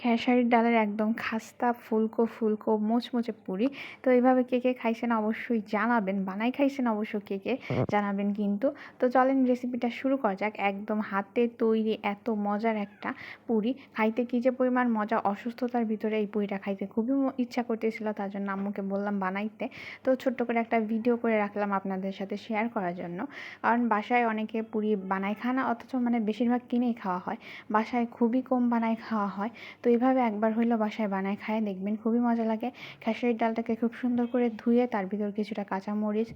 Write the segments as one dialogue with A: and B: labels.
A: খেসারির ডালের একদম খাস্তা ফুলকো ফুলকো মোচমোচে পুরি। তো এইভাবে কে কে খাইছেন অবশ্যই জানাবেন বানাই খাইছেন অবশ্য কে কে জানাবেন কিন্তু। তো চলেন রেসিপিটা শুরু করা যাক। একদম হাতে তৈরি এত মজার একটা পুরি। খাইতে কী যে পরিমাণ মজা অসুস্থতার ভিতরে এই পুরিটা খাইতে খুবই ইচ্ছা করতেছিল তার জন্য আম্মুকে বললাম বানাইতে। তো ছোট্ট করে একটা ভিডিও করে রাখলাম আপনাদের সাথে শেয়ার করার জন্য। কারণ বাসায় অনেকে পুরি বানায় খায় না অথচ মানে বেশিরভাগ কিনেই খাওয়া হয়। বাসায় খুবই কম বানায় খাওয়া হয়। তো এইভাবে একবার হইল বাসায় বানায় খায়, দেখবেন খুবই মজা লাগে। খেসারির ডালটাকে খুব সুন্দর করে ধুয়ে তার ভিতর কিছুটা কাঁচামরিচ,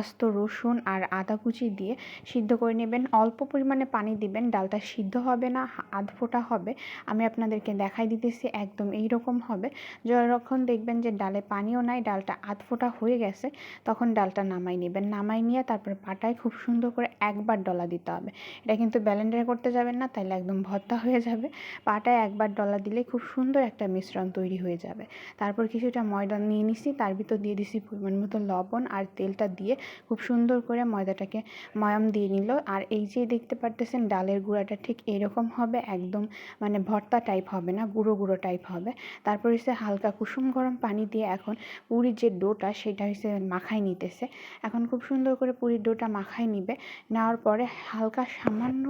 A: আস্ত রসুন আর আদা কুচি দিয়ে সিদ্ধ করে নেবেন। অল্প পরিমাণে পানি দিবেন, ডালটা সিদ্ধ হবে না আধ ফোটা হবে। আমি আপনাদেরকে দেখাই দিতেছি, একদম এই রকম হবে। যখন দেখবেন যে ডালে পানিও নাই, ডালটা আধ ফোটা হয়ে গেছে, তখন ডালটা নামাই নেবেন। নামাই নিয়ে তারপর পাটায় খুব সুন্দর করে একবার ডলা দিতে হবে। এটা কিন্তু ব্যালেন্ডার করতে যাবেন না, তাইলে একদম ভর্তা হয়ে যাবে। পাটায় একবার ডলা দিলে খুব সুন্দর একটা মিশ্রণ তৈরি হয়ে যাবে। তারপর কিছুটা ময়দা নিয়ে নিছি, তার ভিতর দিয়ে দিছি পরিমাণ মতো লবণ আর তেলটা দিয়ে খুব সুন্দর করে ময়দাটাকে ময়াম দিয়ে নিল। আর এই যে দেখতে পারতেছেন ডালের গুঁড়াটা ঠিক এরকম হবে, একদম মানে ভর্তা টাইপ হবে না, গুঁড়ো গুঁড়ো টাইপ হবে। তারপর হচ্ছে হালকা কুসুম গরম পানি দিয়ে এখন পুরীর যে ডোটা সেটা হচ্ছে মাখাই নিতেছে। এখন খুব সুন্দর করে পুরীর ডোটা মাখাই নিবে, নেওয়ার পরে হালকা সামান্য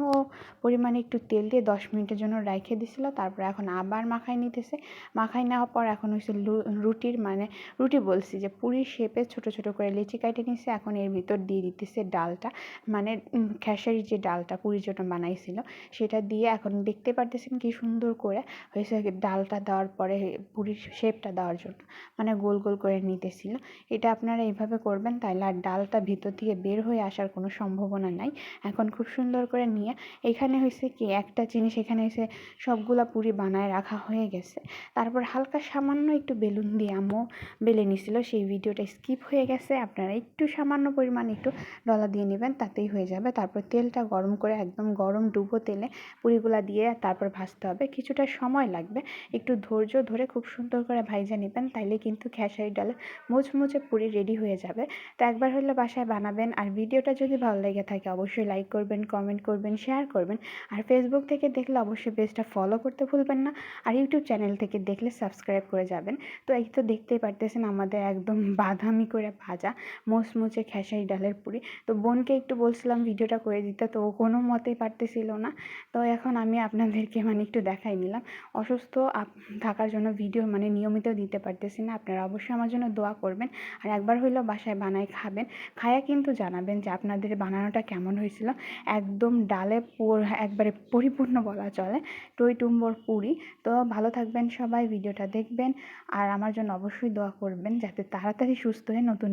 A: পরিমাণে একটু তেল দিয়ে দশ মিনিটের জন্য রেখে দিছিল, তারপর এখন আবার মাখাই নিতেছে। মাখাই নেওয়ার পর এখন হচ্ছে রুটির মানে রুটি বলছি যে পুরীর শেপে ছোট ছোট করে লিচি কাটে নিছে, এখন এর ভিতর দিয়ে দিতেছে ডালটা। মানে খেসারির যে ডালটা পুরীর জন্য বানাইছিল, সেটা দিয়ে এখন দেখতে পারতেছেন কি সুন্দর করে হয়েছে ডালটা দেওয়ার পরে পুরীর শেপটা দেওয়ার জন্য। মানে গোল গোল করে নিতেছিল। এটা আপনারা এইভাবে করবেন তাহলে আর ডালটা ভিতর থেকে বের হয়ে আসার কোনো সম্ভাবনা নাই। এখন খুব সুন্দর করে নিয়ে, এখানে হয়েছে কি একটা জিনিস, এখানে এসে সবগুলা পুরি বানায় রাখা হয়ে গেছে। তারপর হালকা সামান্য একটু বেলুন দিয়ে আম্মু বেলে নিছিল। সেই ভিডিওটা স্কিপ হয়ে গেছে। আপনারা একটু সামান্য পরিমাণ একটু ডলা দিয়ে নেবেন, তাতেই হয়ে যাবে। তারপর তেলটা গরম করে একদম গরম ডুবো তেলে পুরিগুলা দিয়ে তারপর ভাজতে হবে। কিছুটা সময় লাগবে। একটু ধৈর্য ধরে খুব সুন্দর করে ভাইজা নেবেন, তাইলে কিন্তু খেসারি ডালে মুচমুচে পুরি রেডি হয়ে যাবে। তো একবার হলে বাসায় বানাবেন। আর ভিডিওটা যদি ভালো লেগে থাকে, অবশ্যই লাইক করবেন, কমেন্ট করবেন, শেয়ার করবেন। আর ফেসবুক থেকে দেখলে অবশ্যই পেজটা ফলো করতে ভুলবেন না। আর ইউটিউব চ্যানেল থেকে দেখলে সাবস্ক্রাইব করে যাবেন। তো এই তো দেখতেই পারতেছেন আমাদের একদম বাদামি করে ভাজা মোচমুচে খেসারি ডালের পুরি। তো বোনকে একটু বলছিলাম ভিডিওটা করে দিতে, তো কোনো মতেই পারতেছিল না। তো এখন আমি আপনাদেরকে মানে একটু দেখাই নিলাম। অসুস্থ থাকার জন্য ভিডিও মানে নিয়মিত দিতে পারতেছি না। আপনারা অবশ্যই আমার জন্য দোয়া করবেন। আর একবার হইলেও বাসায় বানায় খাবেন। খায়া কিন্তু জানাবেন যে আপনাদের বানানোটা কেমন হয়েছিল। একদম ডালে একবারে পরিপূর্ণ বলা চলে। টই টুম্বর পুরি। তো ভালো থাকবেন সবাই, ভিডিওটা দেখবেন আর আমার জন্য অবশ্যই দোয়া করবেন যাতে তাড়াতাড়ি সুস্থ হয়ে নতুন